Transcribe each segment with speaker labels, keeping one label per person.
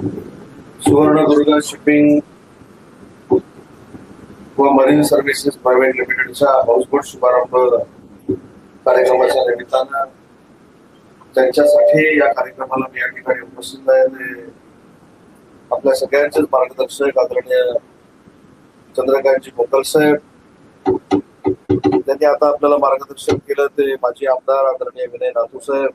Speaker 1: Suvarnadurg shipping व marine services private लिमिटेडच्या houseboat शुभारंभ कार्यक्रमाच्या निमित्तानं त्यांच्यासाठी या कार्यक्रमाला मी या ठिकाणी उपस्थित आहे ते आपल्या सगळ्यांचेच मार्गदर्शक आदरणीय चंद्रकांतजी मोकल साहेब. त्यांनी आता आपल्याला मार्गदर्शन केलं ते माजी आमदार आदरणीय विनय नातू साहेब.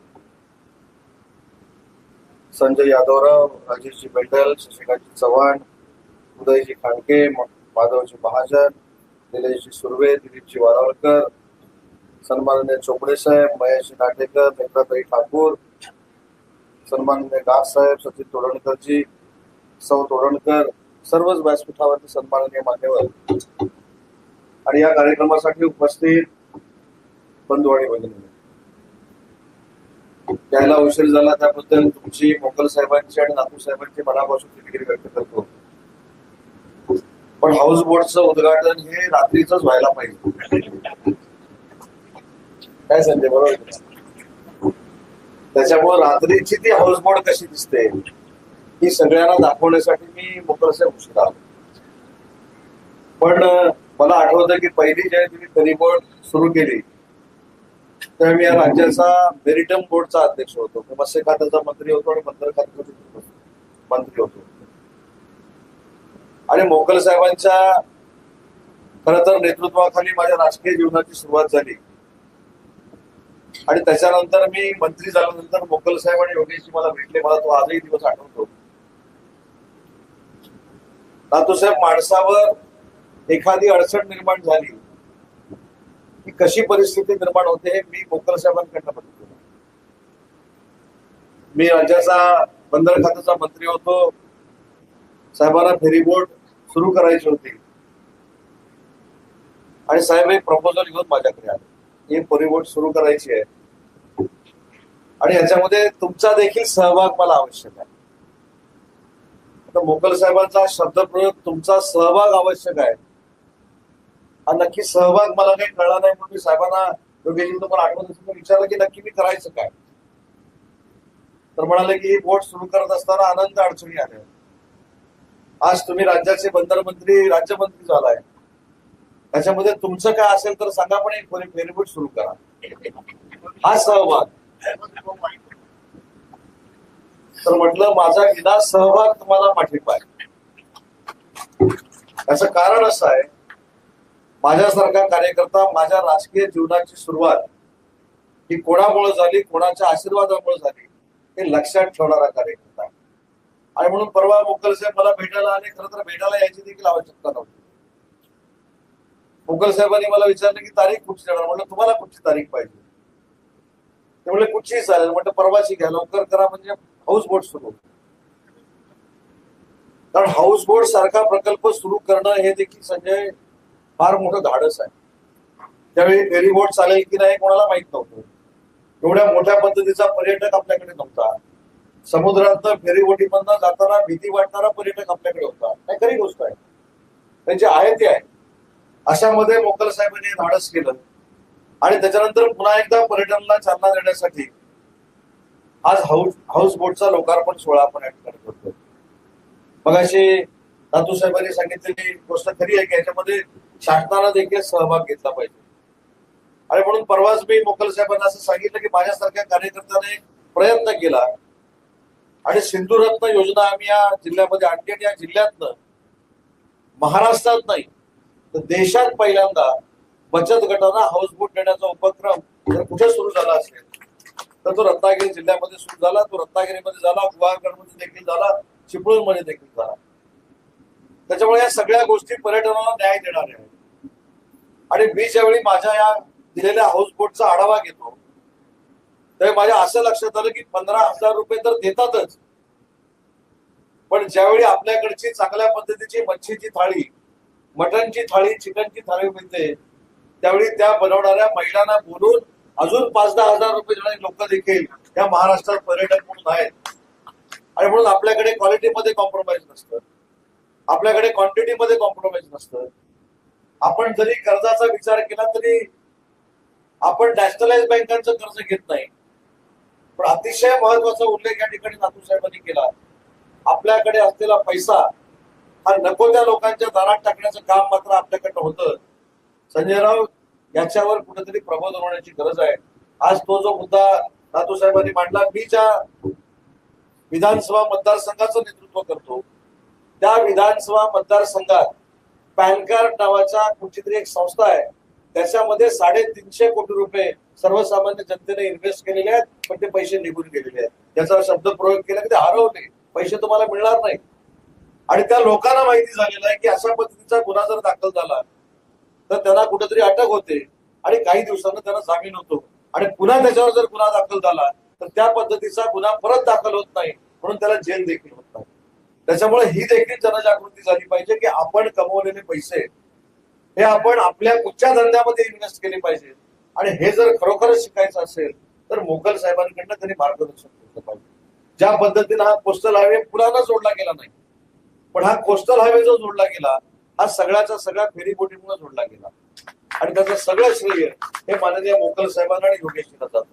Speaker 1: संजय यादवराव राजेशजी मेंढल शशिकांतजी चव्हाण उदयजी खांडके माधवजी महाजन निलेशजी सुर्वे दिलीपजी वारावळकर सन्माननीय चोपडे साहेब महेशजी नाटेकर नेत्राताई ठाकूर सन्माननीय दास साहेब सचिन तोडणकरजी सौ तोडणकर सर्वच व्यासपीठावरती सन्माननीय मान्यवर. आणि या कार्यक्रमासाठी उपस्थित बंधू आणि भगिनी. त्याला उशीर झाला त्याबद्दल तुमची मोकल साहेबांची आणि नातू साहेबांची मनापासून दिलगिरी व्यक्त करतो. पण हाऊस बोटचं उद्घाटन हे रात्रीच व्हायला पाहिजे. काय संजय बरोबर त्याच्यामुळे रात्रीची ती हाऊस बोट कशी दिसते ही सगळ्यांना दाखवण्यासाठी मी मोकल साहेब उशीर आलो. पण मला आठवतं की पहिली ज्या तुम्ही खरी बोट सुरू केली. तेव्हा मी या राज्याचा मेरिटम बोर्डचा अध्यक्ष होतो मत्स्य खात्याचा मंत्री होतो आणि बंदर खात्याचा मंत्री होतो. आणि मोकल साहेबांच्या खर तर नेतृत्वाखाली माझ्या राजकीय जीवनाची सुरुवात झाली. आणि त्याच्यानंतर मी मंत्री झाल्यानंतर मोकल साहेब आणि योगेशजी मला भेटले मला तो आजही दिवस आठवतो. नातूसाहेब माणसावर एखादी अडचण निर्माण झाली की कशी परिस्थिती निर्माण होते हे मी मोकल साहेबांकडनं बघितलं. मी राज्याचा बंदर खात्याचा मंत्री होतो. साहेबांना फेरीबोट सुरू करायची होती. आणि साहेब एक प्रपोजल घेऊन माझ्याकडे आले. ही फेरीबोट सुरू करायची आहे. आणि याच्यामध्ये तुमचा देखील सहभाग मला आवश्यक आहे. मोकल साहेबांचा शब्दप्रयोग तुमचा सहभाग आवश्यक आहे. नक्की सहभाग मला काही कळला नाही म्हणून मी साहेबांना योगेशजी तुम्हाला आठवत असेल विचारलं की नक्की मी करायचं काय? तर म्हणाले की ही बोट सुरू करत असताना अनंत अडचणी आल्या. आज तुम्ही राज्याचे बंदर मंत्री राज्यमंत्री झालाय. त्याच्यामध्ये तुमचं काय असेल तर सांगा पण एक फेरीबोट सुरू करा. हा सहभाग. तर म्हटलं माझा विना सहभाग तुम्हाला पाठिंबा आहे. याचं कारण असं आहे माझ्यासारखा कार्यकर्ता माझ्या राजकीय जीवनाची सुरुवात ही कोणामुळे झाली कोणाच्या आशीर्वादामुळे झाली हे लक्षात ठेवणारा कार्यकर्ता आहे. आणि म्हणून परवा मुकल साहेब मला भेटायला आले खरं तर भेटायला यायची देखील आवश्यकता नव्हती. मुघल साहेबांनी मला विचारलं की तारीख कुठची देणार म्हटलं तुम्हाला कुठची तारीख पाहिजे? ते म्हणले कुठचीही चालेल. म्हटलं परवाची घ्या लवकर करा म्हणजे हाऊस बोट सुरू कारण हाऊस बोट सारखा प्रकल्प सुरू करणं हे देखील संजय फार मोठं धाडस आहे. त्यावेळी फेरी बोट चालेल की नाही कोणाला माहीत नव्हतं. एवढ्या मोठ्या पद्धतीचा पर्यटक आपल्याकडे नव्हता. समुद्रात फेरीबोटीमधनं जाताना भीती वाटणारा पर्यटक आपल्याकडे होता. नाही खरी गोष्ट आहे. त्यांची आहे ते आहे. अशामध्ये मोकल साहेबांनी धाडस केलं. आणि त्याच्यानंतर पुन्हा एकदा पर्यटनाला चालना देण्यासाठी आज हाऊस हाऊस बोटचा लोकार्पण सोहळा आपण या करतो मग अशी साहेबांनी सांगितलेली गोष्ट खरी आहे की याच्यामध्ये शासनानं देखील सहभाग घेतला पाहिजे. आणि म्हणून परवाच मी मोकल साहेबांना असं सांगितलं की माझ्यासारख्या कार्यकर्त्याने प्रयत्न केला. आणि सिंधुरत्न योजना आम्ही या जिल्ह्यामध्ये आणली आणि या जिल्ह्यातनं महाराष्ट्रात नाही तर देशात पहिल्यांदा बचत गटांना हाऊसबोट देण्याचा उपक्रम जर कुठे सुरू झाला असेल तर तो रत्नागिरी जिल्ह्यामध्ये सुरू झाला तो रत्नागिरीमध्ये झाला गुहागडमध्ये देखील झाला चिपळूणमध्ये देखील झाला. त्याच्यामुळे या सगळ्या गोष्टी पर्यटनाला न्याय देणाऱ्या आहेत. आणि मी ज्यावेळी माझ्या या दिलेल्या हाऊसबोटचा आढावा घेतो त्यावेळी माझ्या असं लक्षात आलं की पंधरा हजार रुपये तर देतातच. पण ज्यावेळी आपल्याकडची चांगल्या पद्धतीची मच्छीची थाळी मटनची थाळी चिकनची थाळी मिळते त्यावेळी त्या बनवणाऱ्या महिलांना बोलून अजून पाच दहा हजार रुपये देणारे लोक देखील या महाराष्ट्रात पर्यटक म्हणून आहेत. आणि म्हणून आपल्याकडे क्वालिटीमध्ये कॉम्प्रोमाइज नसतं. आपल्याकडे क्वांटिटीमध्ये कॉम्प्रोमाइज नसतं. आपण जरी कर्जाचा विचार केला तरी आपण नॅशनलाइज बँकांचं कर्ज घेत नाही. पण अतिशय महत्त्वाचा उल्लेख या ठिकाणी नातू साहेबांनी केला. आपल्याकडे असलेला पैसा हा नको त्या लोकांच्या दारात टाकण्याचं काम मात्र आपल्याकडनं होतं. संजय राव याच्यावर कुठेतरी प्रबोधन होण्याची गरज आहे. आज तो जो मुद्दा नातू साहेबांनी मांडला मी ज्या विधानसभा मतदारसंघाचं नेतृत्व करतो त्या विधानसभा मतदारसंघात पॅन कार्ड नावाच्या कुठलीतरी एक संस्था आहे. त्याच्यामध्ये साडेतीनशे कोटी रुपये सर्वसामान्य जनतेने इन्व्हेस्ट केलेले आहेत पण ते पैसे निघून गेलेले आहेत. त्याचा शब्द प्रयोग केला की ते हरवले. पैसे तुम्हाला मिळणार नाही. आणि त्या लोकांना माहिती झालेलं आहे की अशा पद्धतीचा गुन्हा जर दाखल झाला तर त्यांना कुठेतरी अटक होते आणि काही दिवसांना त्यांना जामीन होतो. आणि पुन्हा त्याच्यावर जर गुन्हा दाखल झाला तर त्या पद्धतीचा गुन्हा परत दाखल होत नाही म्हणून त्याला जेल देखील होत नाही. त्याच्यामुळे ही देखील जनजागृती झाली पाहिजे की आपण कमवलेले पैसे हे आपण आपल्या कुठच्या धंद्यामध्ये इन्व्हेस्ट केले पाहिजे. आणि हे जर खरोखरच शिकायचं असेल तर मोगल साहेबांकडनं त्यांनी मार्गदर्शन केलं पाहिजे. ज्या पद्धतीनं हा कोस्टल हायवे पुरानं जोडला गेला नाही पण हा कोस्टल हायवे जो जोडला गेला हा सगळ्याचा सगळ्या फेरीबोटीमुळे जोडला गेला. आणि त्याचं सगळं श्रेय हे माननीय मोकल साहेबांना आणि योगेशजींना जातं.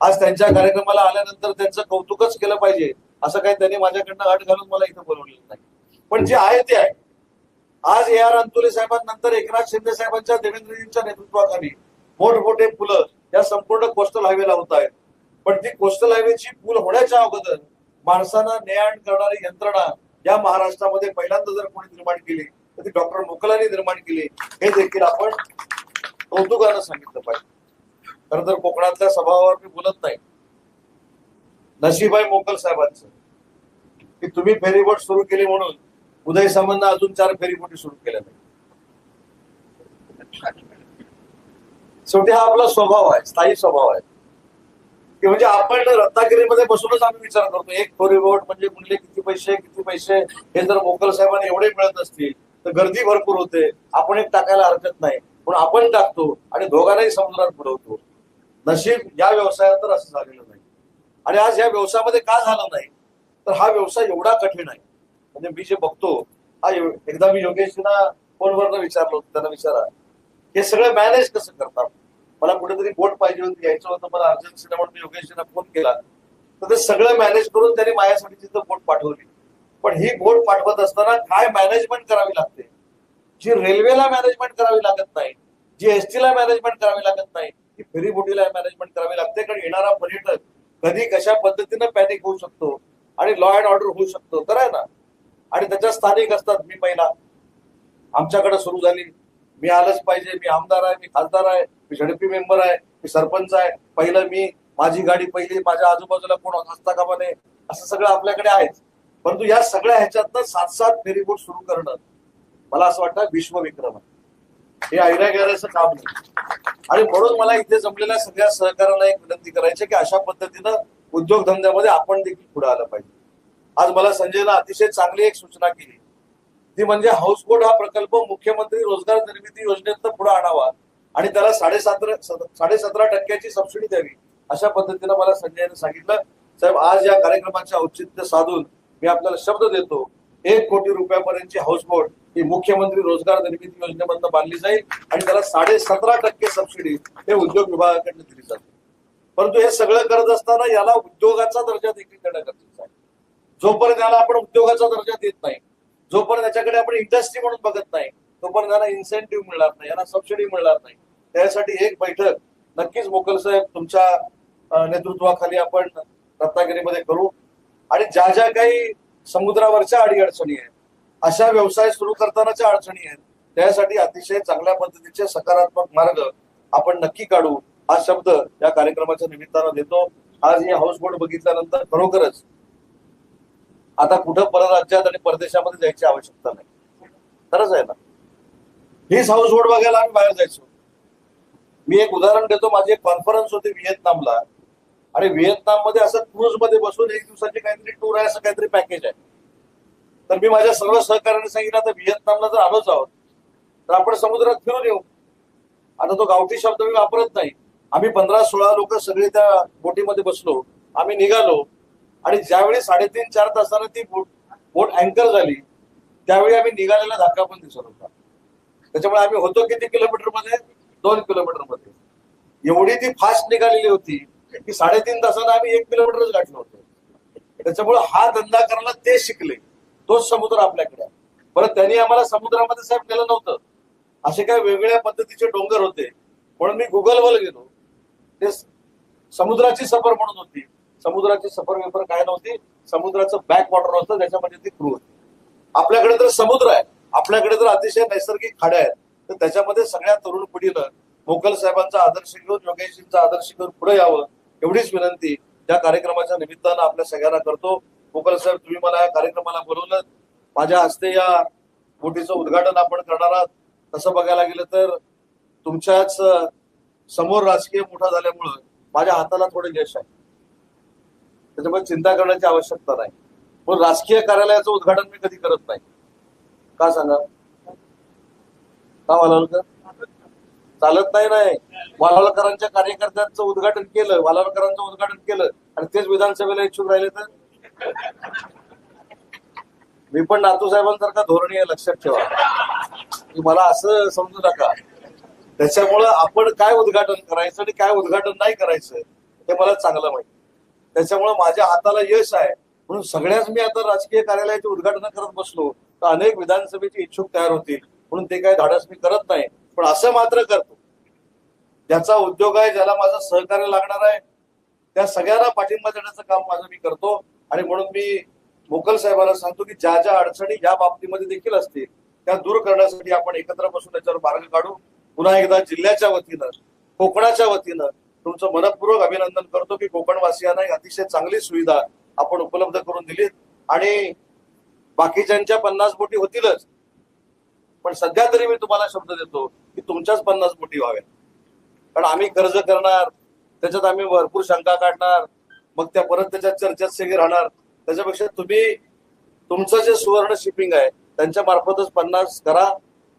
Speaker 1: आज त्यांच्या कार्यक्रमाला आल्यानंतर त्यांचं कौतुकच केलं पाहिजे. असं काही त्यांनी माझ्याकडनं अट घालून मला इथं बोलवलेलं नाही. पण जे आहे ते आहे. आज ए आर अंतुले साहेबांनंतर एकनाथ शिंदे साहेबांच्या देवेंद्रजींच्या नेतृत्वाखाली मोठमोठे पुलं या संपूर्ण कोस्टल हायवेला होत आहेत. पण ती कोस्टल हायवेची पूल होण्याच्या अगोदर माणसांना न्याय करणारी यंत्रणा या महाराष्ट्रामध्ये पहिल्यांदा जर कोणी निर्माण केली तर ती डॉक्टर मोकलांनी निर्माण केली. हे देखील आपण कौतुकानं सांगितलं पाहिजे. खरं तर कोकणातल्या स्वभावावर मी बोलत नाही. नशीबाई मोकल साहेबांचं. की तुम्ही फेरीबोट सुरू केली म्हणून उदय सामंत अजून चार फेरीबोटी सुरू केल्या नाही शेवटी हा आपला स्वभाव आहे स्थायी स्वभाव आहे. की म्हणजे आपण रत्नागिरीमध्ये बसूनच आम्ही विचार करतो एक फेरीबोट म्हणजे कुठले किती पैसे किती पैसे हे जर मोकल साहेबांना एवढे मिळत असतील तर गर्दी भरपूर होते आपण एक टाकायला हरकत नाही. पण आपण टाकतो आणि दोघांनाही समुद्रात बुडवतो. नशीब या व्यवसायात तर असं झालेलं नाही. आणि आज या व्यवसायामध्ये का झालं नाही? तर हा व्यवसाय एवढा कठीण आहे. म्हणजे मी जे बघतो हा एकदा मी योगेशना फोनवर विचारलं त्यांना विचारा हे सगळं मॅनेज कसं करतात? मला कुठेतरी बोट पाहिजे होती यायचं होतं मला अर्जंट म्हणून मी योगेशना फोन केला. तर ते सगळं मॅनेज करून त्यांनी माझ्यासाठी तिथं बोट पाठवली. पण ही बोट पाठवत असताना काय मॅनेजमेंट करावी लागते? जी रेल्वेला मॅनेजमेंट करावी लागत नाही जी एसटीला मॅनेजमेंट करावी लागत नाही ती फेरीबोटीला मॅनेजमेंट करावी लागते कारण येणारा पर्यटक कधी कशा पद्धतीनं पॅनिक होऊ शकतो? आणि लॉ अँड ऑर्डर होऊ शकतो तर आहे ना. आणि त्याच्या स्थानिक असतात मी पहिला. आमच्याकडे सुरू झाली. मी आलंच पाहिजे मी आमदार आहे मी खासदार आहे मी झडपी मेंबर आहे मी सरपंच आहे. पहिलं मी माझी गाडी पहिली माझ्या आजूबाजूला कोण असता कामा नये असं सगळं आपल्याकडे आहेच. परंतु या सगळ्या ह्याच्यातनं सात सात फेरीबोट सुरू करणं मला असं वाटतं विश्वविक्रम आहे हे ऐरा गैराचं काम नाही. आणि म्हणून मला इथे जमलेल्या सगळ्या सहकार्याला एक विनंती करायची की अशा पद्धतीनं उद्योगधंद्यामध्ये आपण देखील पुढे आलं पाहिजे. आज मला संजयला अतिशय चांगली एक सूचना केली. ती म्हणजे हाऊसबोट हा प्रकल्प मुख्यमंत्री रोजगार निर्मिती योजनेत पुढे आणावा आणि त्याला साडेसात साडेसतरा टक्क्याची सबसिडी द्यावी अशा पद्धतीनं मला संजयने सांगितलं. साहेब आज या कार्यक्रमाचे औचित्य साधून मी आपल्याला शब्द देतो एक कोटी रुपयापर्यंतची हाऊसबोट ही मुख्यमंत्री रोजगार निर्मिती योजनेमधून बांधली जाईल आणि त्याला साडे सतरा टक्के सबसिडी हे उद्योग विभागाकडनं परंतु हे सगळं करत असताना याला उद्योगाचा दर्जा देखील देणं गरजेचं आहे. जोपर्यंत याला आपण उद्योगाचा दर्जा देत नाही जोपर्यंत त्याच्याकडे आपण इंडस्ट्री म्हणून बघत नाही तोपर्यंत याला इन्सेंटिव्ह मिळणार नाही याला सबसिडी मिळणार नाही. त्यासाठी एक बैठक नक्कीच मोकल साहेब तुमच्या नेतृत्वाखाली आपण रत्नागिरीमध्ये करू. आणि ज्या ज्या काही समुद्रावरच्या अडीअडचणी आहेत अशा व्यवसाय सुरू करतानाच्या अडचणी आहेत त्यासाठी अतिशय चांगल्या पद्धतीचे सकारात्मक मार्ग आपण नक्की काढू. हा शब्द या कार्यक्रमाच्या निमित्तानं देतो. आज हे हाऊसबोट बघितल्यानंतर खरोखरच आता कुठं परराज्यात आणि परदेशामध्ये जायची आवश्यकता नाही. खरंच आहे ना? हीच हाऊसबोट बघायला आम्ही बाहेर जायचो. मी एक उदाहरण देतो. माझी एक कॉन्फरन्स होती व्हिएतनामला. आणि व्हिएतनाममध्ये असं क्रूजमध्ये बसून एक दिवसाची काहीतरी टूर आहे असं काहीतरी पॅकेज आहे. तर मी माझ्या सर्व सहकार्याने सांगितलं आता व्हिएतनामला जर आलोच आहोत तर आपण समुद्रात फिरून येऊ. आता तो गावठी शब्द मी वापरत नाही. आम्ही पंधरा सोळा लोक सगळे त्या बोटीमध्ये बसलो. आम्ही निघालो. आणि ज्यावेळी साडेतीन चार तासाला ती बोट बोट अँकर झाली त्यावेळी आम्ही निघालेला धक्का पण दिसत होता. त्याच्यामुळे आम्ही होतो किती किलोमीटरमध्ये दोन किलोमीटरमध्ये एवढी ती फास्ट निघालेली होती की साडेतीन तासाला आम्ही एक किलोमीटरच गाठलो होतो. त्याच्यामुळे हा धंदा करायला ते शिकले. तोच समुद्र आपल्याकडे परत बरं त्यांनी आम्हाला समुद्रामध्ये साहेब केलं नव्हतं. असे काही वेगवेगळ्या पद्धतीचे डोंगर होते. म्हणून मी गुगलवर गेलो. ते समुद्राची सफर म्हणून होती. समुद्राची सफर वेफर काय नव्हती? समुद्राचं बॅक वॉटर होतं त्याच्यामध्ये ती क्रू होती. आपल्याकडे तर समुद्र आहे. आपल्याकडे तर अतिशय नैसर्गिक खाड्या आहेत. तर त्याच्यामध्ये सगळ्या तरुण पिढीनं मोकल साहेबांचा आदर्श घेऊन योगेशजींचा आदर्श घेऊन पुढे यावं एवढीच विनंती या कार्यक्रमाच्या निमित्तानं आपल्या सगळ्यांना करतो. मोकल साहेब तुम्ही मला या कार्यक्रमाला बोलवलं माझ्या हस्ते या बोटीचं उद्घाटन आपण करणार आहात. तसं बघायला गेलं तर तुमच्याच समोर राजकीय मोठा झाल्यामुळं माझ्या हाताला थोडं यश आहे त्याच्यामुळे चिंता करण्याची आवश्यकता नाही. पण राजकीय कार्यालयाचं उद्घाटन मी कधी करत नाही. का सांगा? का वालावलकर चालत नाही नाही वालावलकरांच्या कार्यकर्त्यांचं उद्घाटन केलं वालावलकरांचं उद्घाटन केलं आणि तेच विधानसभेला इच्छुक राहिले तर? मी पण नातू साहेबांसारखा धोरणी आहे लक्षात ठेवा. मला असं समजू नका. त्याच्यामुळं आपण काय उद्घाटन करायचं आणि काय उद्घाटन नाही करायचं हे मला चांगलं माहिती. त्याच्यामुळं माझ्या हाताला यश आहे. म्हणून सगळ्याच मी आता राजकीय कार्यालयाचे उद्घाटन करत बसलो तर अनेक विधानसभेचे इच्छुक तयार होतील. म्हणून ते काही धाडस मी करत नाही. पण असं मात्र करतो. ज्याचा उद्योग आहे ज्याला माझं सहकार्य लागणार आहे त्या सगळ्यांना पाठिंबा देण्याचं काम माझं मी करतो. आणि म्हणून मी मोकल साहेबांना सांगतो की ज्या ज्या अडचणी या बाबतीमध्ये देखील असतील त्या दूर करण्यासाठी आपण एकत्र बसून त्याच्यावर मार्ग काढू. पुन्हा एकदा जिल्ह्याच्या वतीनं कोकणाच्या वतीनं तुमचं मनपूर्वक अभिनंदन करतो की कोकणवासियांना ही अतिशय चांगली सुविधा आपण उपलब्ध करून दिलीत. आणि बाकीच्यांच्या पन्नास बोटी होतीलच. पण सध्या तरी मी तुम्हाला शब्द देतो की तुमच्याच पन्नास बोटी व्हाव्या कारण आम्ही कर्ज करणार त्याच्यात आम्ही भरपूर शंका काढणार मग त्या परत त्याच्यात चर्चेत सगळी राहणार. त्याच्यापेक्षा तुम्ही तुमचं जे सुवर्ण शिपिंग आहे त्यांच्या मार्फतच पन्नास करा.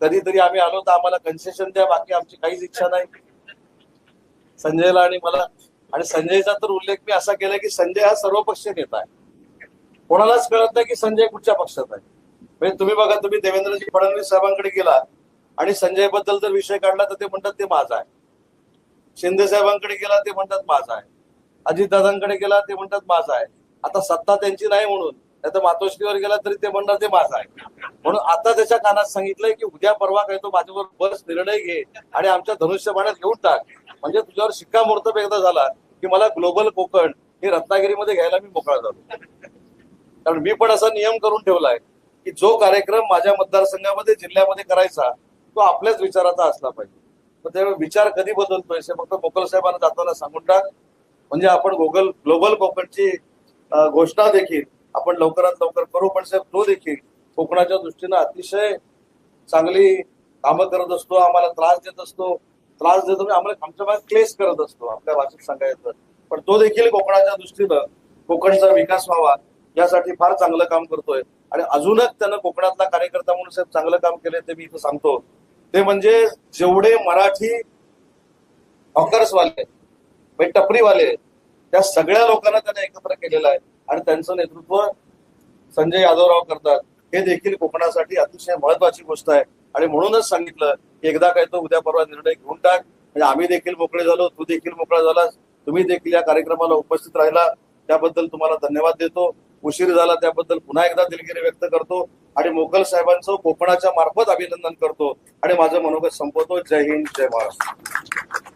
Speaker 1: कधीतरी आम्ही आलो तर आम्हाला कन्सेशन द्या बाकी आमची काहीच इच्छा नाही. संजयला आणि मला आणि संजयचा तर उल्लेख मी असा केला की संजय हा सर्वपक्षीय नेता आहे. कोणालाच कळत नाही की संजय कुठच्या पक्षात आहे. म्हणजे तुम्ही बघा तुम्ही देवेंद्रजी फडणवीस साहेबांकडे गेला आणि संजयबद्दल जर विषय काढला तर ते म्हणतात ते माझा आहे. शिंदे साहेबांकडे गेला ते म्हणतात माझा आहे. अजितदादांकडे गेला ते म्हणतात माझा आहे. आता सत्ता त्यांची नाही म्हणून. नाही तर मातोश्रीवर गेला तरी ते म्हणणार ते माझा आहे. म्हणून आता त्याच्या कानात सांगितलंय की उद्या परवा काय तो माझ्यावर बस निर्णय घे आणि आमच्या धनुष्यबाणात घेऊन टाक. म्हणजे तुझ्यावर शिक्कामोर्तब एकदा झाला की मला ग्लोबल कोकण हे रत्नागिरीमध्ये घ्यायला मी मोकळा झालो. कारण मी पण असा नियम करून ठेवलाय की जो कार्यक्रम माझ्या मतदारसंघामध्ये जिल्ह्यामध्ये करायचा तो आपल्याच विचाराचा असला पाहिजे. तर ते विचार कधी बदलतोय हे फक्त मोकल साहेबांना जाताना सांगून टाक. म्हणजे आपण गोगल ग्लोबल कोकणची घोषणा देखील आपण लवकरात लवकर करू पण साहेब तो देखील कोकणाच्या दृष्टीनं अतिशय चांगली कामं करत असतो आम्हाला त्रास देत असतो. त्रास देतो म्हणजे आम्हाला आमच्या भागात क्लेस करत असतो आपल्या भाषेत सांगायचं पण तो देखील कोकणाच्या दृष्टीनं कोकणचा विकास व्हावा यासाठी फार चांगलं काम करतोय. आणि अजूनच त्यानं कोकणातला कार्यकर्ता म्हणून साहेब चांगलं काम केलंय ते मी इथं सांगतो. ते म्हणजे जेवढे मराठी हॉकर्सवाले म्हणजे टपरीवाले त्या सगळ्या लोकांना त्याने एकत्र केलेलं आहे. आणि त्यांचं नेतृत्व संजय यादवराव करतात. हे देखील कोकणासाठी अतिशय महत्वाची गोष्ट आहे. आणि म्हणूनच सांगितलं की एकदा काय तो उद्या परवा निर्णय घेऊन टाक. म्हणजे आम्ही देखील मोकळे झालो तू देखील मोकळा झालास तुम्ही देखील या कार्यक्रमाला उपस्थित राहिला त्याबद्दल तुम्हाला धन्यवाद देतो. उशीर झाला त्याबद्दल पुन्हा एकदा दिलगिरी व्यक्त करतो. आणि मोगल साहेबांचं कोकणाच्या मार्फत अभिनंदन करतो. आणि माझं मनोगत संपवतो. जय हिंद जय महाराष्ट्र.